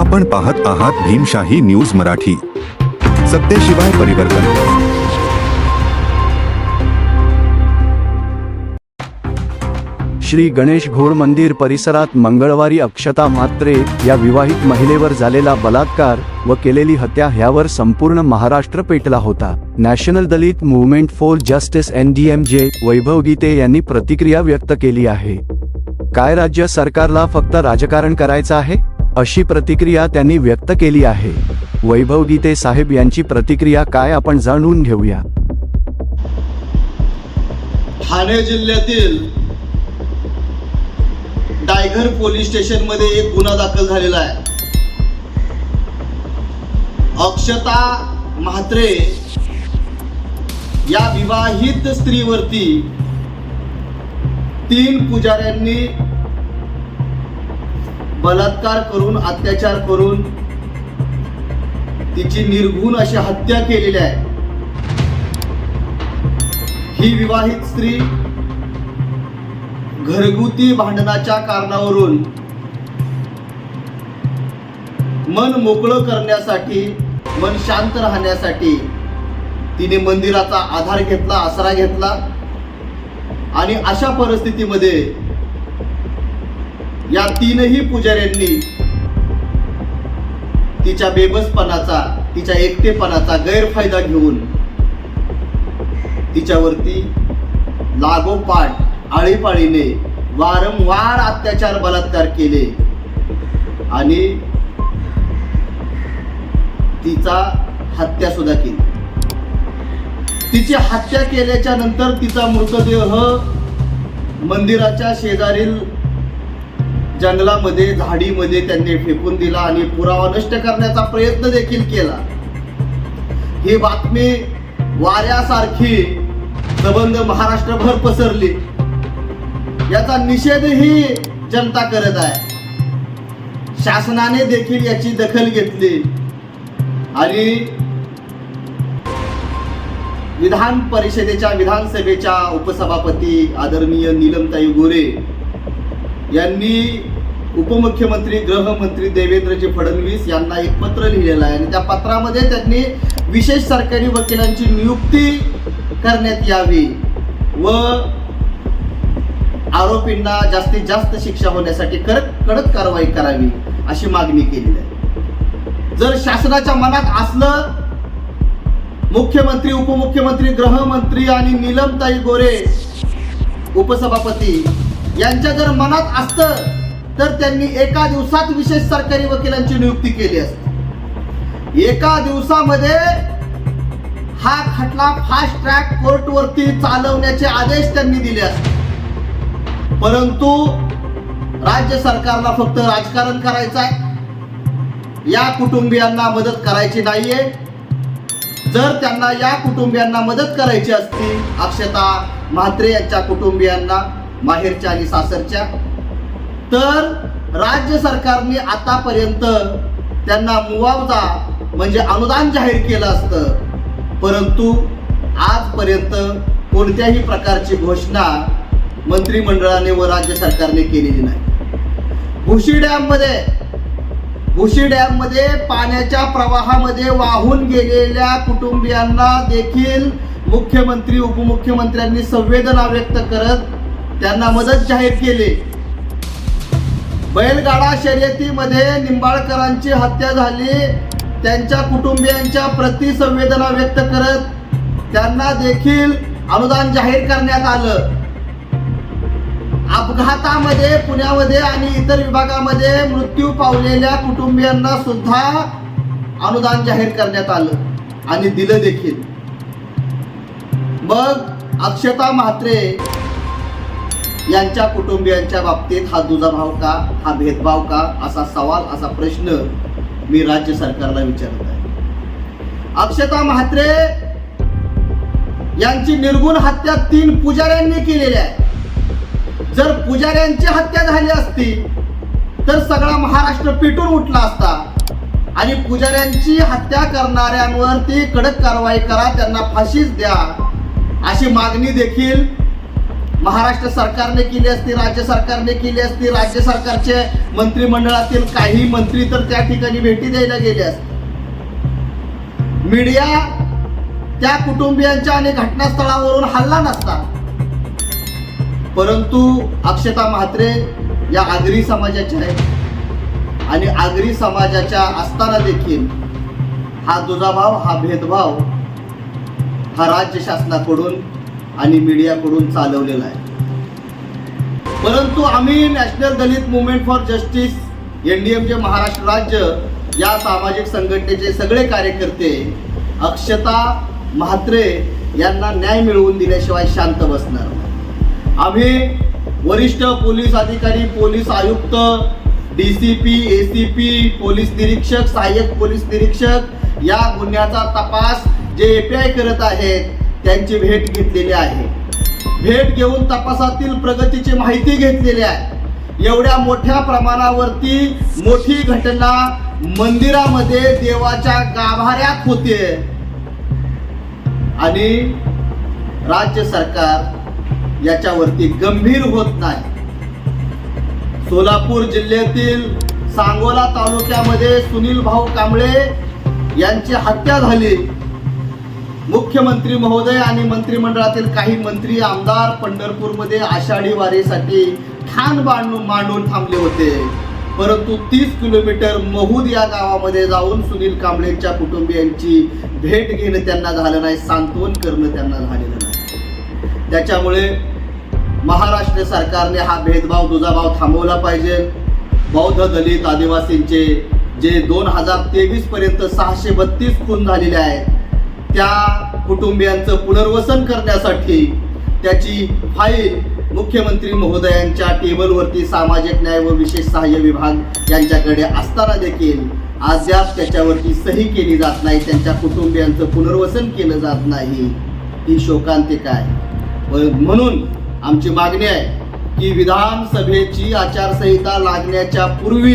आपण पाहत आहात भीमशाही न्यूज मराठी. सत्तेशिवाय परिवर्तन. श्री गणेश घोड मंदिर परिसरात मंगळवारी अक्षता म्हात्रे या विवाहित महिलेवर झालेला बलात्कार व केलेली हत्या ह्यावर संपूर्ण महाराष्ट्र पेटला होता. National Dalit movement for justice N D M J Vaibhav Gite यांनी प्रतिक्रिया व्यक्त केली आहे. काय राज्य सरकारला फक्त राजकारण करायचं आहे? अशी प्रतिक्रिया त्यांनी व्यक्त केली आहे. वैभव गीते साहेब यांची प्रतिक्रिया काय आपण जाणून घेऊया. ठाणे जिल्ह्यातील टायगर पोलीस स्टेशनमध्ये एक गुन्हा दाखल झालेला आहे. अक्षता म्हात्रे या विवाहित स्त्रीवरती तीन पुजाऱ्यांनी बलात्कार करून अत्याचार करून तिची निर्घुण अशी हत्या केलेली आहे. ही विवाहित स्त्री घरगुती भांडणाच्या कारणावरून मन मोकळं करण्यासाठी मन शांत राहण्यासाठी तिने मंदिराचा आधार घेतला आसरा घेतला. आणि अशा परिस्थितीमध्ये या तीनही पुजाऱ्यांनी तिच्या बेबसपणाचा तिच्या एकटेपणाचा गैरफायदा घेऊन तिच्यावरती लागोपाठ आळीपाळीने वारंवार अत्याचार बलात्कार केले. आणि तिचा हत्या सुद्धा केली. तिची हत्या केल्याच्यानंतर तिचा मृतदेह मंदिराच्या शेजारील जंगलामध्ये झाडीमध्ये त्यांनी फेकून दिला आणि पुरावा नष्ट करण्याचा प्रयत्न देखील केला. ही बातमी वाऱ्यासारखी सबंध महाराष्ट्रभर पसरली. याचा निषेधही जनता करत आहे. शासनाने देखील याची दखल घेतली. आणि विधान परिषदेच्या विधानसभेच्या उपसभापती आदरणीय नीलमताई गोरे यांनी उपमुख्यमंत्री गृहमंत्री देवेंद्रजी फडणवीस यांना एक पत्र लिहिलेलं आहे. आणि त्या पत्रामध्ये त्यांनी विशेष सरकारी वकिलांची नियुक्ती करण्यात यावी व आरोपींना जास्तीत जास्त शिक्षा होण्यासाठी कडक कडक कारवाई करावी अशी मागणी केलेली आहे. जर शासनाच्या मनात असलं मुख्यमंत्री उपमुख्यमंत्री गृहमंत्री आणि नीलमताई गोरे उपसभापती यांच्या जर मनात असतं तर त्यांनी एका दिवसात विशेष सरकारी वकिलांची नियुक्ती केली असते. एका दिवसामध्ये हा खटला फास्ट ट्रॅक कोर्टवरती चालवण्याचे आदेश त्यांनी दिले असते. परंतु राज्य सरकारला फक्त राजकारण करायचं आहे. या कुटुंबियांना मदत करायची नाहीये. जर त्यांना या कुटुंबियांना मदत करायची असती अक्षता म्हात्रे यांच्या कुटुंबियांना माहेरच्या आणि सासरच्या. तर राज्य सरकारने आतापर्यंत त्यांना मुआवजा म्हणजे अनुदान जाहीर केलं असतं. परंतु आजपर्यंत कोणत्याही प्रकारची घोषणा मंत्रिमंडळाने व राज्य सरकारने केलेली नाही. भुशी डॅममध्ये भुशी डॅममध्ये पाण्याच्या प्रवाहामध्ये वाहून गेलेल्या कुटुंबियांना देखील मुख्यमंत्री उपमुख्यमंत्र्यांनी संवेदना व्यक्त करत त्यांना मदत जाहीर केली. बैलगाडा शर्यतीमध्ये निंबाळकरांची हत्या झाली. त्यांच्या कुटुंबियांच्या प्रति संवेदना व्यक्त करत त्यांना देखील अनुदान जाहीर करण्यात आलं. अपघातामध्ये पुण्यामध्ये आणि इतर विभागामध्ये मृत्यू पावलेल्या कुटुंबियांना सुद्धा अनुदान जाहीर करण्यात आलं आणि दिलं देखील. मग अक्षता म्हात्रे यांच्या कुटुंबियांच्या बाबतीत हा दुजाभाव का हा भेदभाव का असा सवाल असा प्रश्न मी राज्य सरकारला विचारत आहे. अक्षता म्हात्रे यांची निर्गुण हत्या तीन पुजाऱ्यांनी केलेली आहे. जर पुजाऱ्यांची हत्या झाली असती तर सगळा महाराष्ट्र पेटून उठला असता आणि पुजाऱ्यांची हत्या करणाऱ्यांवरती कडक कारवाई करा त्यांना फाशीच द्या अशी मागणी देखील महाराष्ट्र सरकारने केली असती राज्य सरकारने केली असती राज्य सरकारचे मंत्रिमंडळातील काही मंत्री तर त्या ठिकाणी भेटी द्यायला गेले असते. मीडिया त्या कुटुंबियांच्या आणि घटनास्थळावरून हल्ला नसता. परंतु अक्षता म्हात्रे या आगरी समाजाच्या आहेत. आणि आगरी समाजाच्या असताना देखील हा दुजाभाव हा भेदभाव हा राज्य शासनाकडून आणि मीडियाकडून चालवलेला आहे. परंतु आम्ही national Dalit movement for justice N D एमचे Maharashtra राज्य या सामाजिक संघटनेचे सगळे कार्यकर्ते अक्षता म्हात्रे यांना न्याय मिळवून दिल्याशिवाय शांत बसणार. आम्ही वरिष्ठ पोलीस अधिकारी पोलीस आयुक्त D C P A C P police निरीक्षक सहाय्यक पोलीस निरीक्षक या गुन्ह्याचा तपास जे ए पी आय करत आहेत त्यांची भेट घेतलेली आहे. भेट घेऊन तपासातील प्रगतीची माहिती घेतलेली आहे. एवढ्या मोठ्या प्रमाणावरती मोठी घटना मंदिरामध्ये देवाच्या गाभाऱ्यात होते. आणि राज्य सरकार याच्यावरती गंभीर होत नाही. सोलापूर जिल्ह्यातील सांगोला तालुक्यामध्ये सुनील भाऊ कांबळे यांची हत्या झाली. मुख्यमंत्री महोदय आणि मंत्रिमंडळातील काही मंत्री आमदार पंढरपूरमध्ये आषाढी वारीसाठी ठाण बांधून मांडून थांबले होते. परंतु तीस किलोमीटर महूद या गावामध्ये जाऊन सुनील कांबळेंच्या कुटुंबियांची भेट घेणं त्यांना झालं नाही सांत्वन करणं त्यांना झालेलं नाही. त्याच्यामुळे महाराष्ट्र सरकारने हा भेदभाव दुजाभाव थांबवला पाहिजे. बौद्ध दलित आदिवासींचे जे दोन हजार तेवीसपर्यंत सहाशे बत्तीस खून झालेले आहेत त्या कुटुंबियांचं पुनर्वसन करण्यासाठी त्याची फाईल मुख्यमंत्री महोदयांच्या टेबलवरती सामाजिक न्याय व विशेष सहाय्य विभाग यांच्याकडे असताना देखील अद्याप त्याच्यावरती सही केली जात नाही त्यांच्या कुटुंबियांचं पुनर्वसन केलं जात नाही. ही शोकांतिका आहे. म्हणून आमची मागणी आहे की विधानसभेची आचारसंहिता लागण्याच्या पूर्वी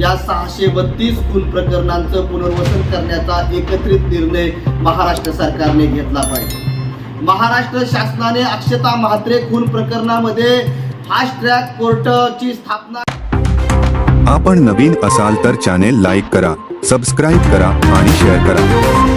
या सहाशे बत्तीस खून प्रकरणांचं पुनर्वसन करण्याचा एकत्रित निर्णय महाराष्ट्र सरकारने घेतला पाहिजे. महाराष्ट्र शासनाने अक्षता म्हात्रे खून प्रकरणामध्ये फास्ट ट्रॅक कोर्टची स्थापना आपण नवीन असाल तर चॅनेल लाईक करा सबस्क्राईब करा आणि शेअर करा.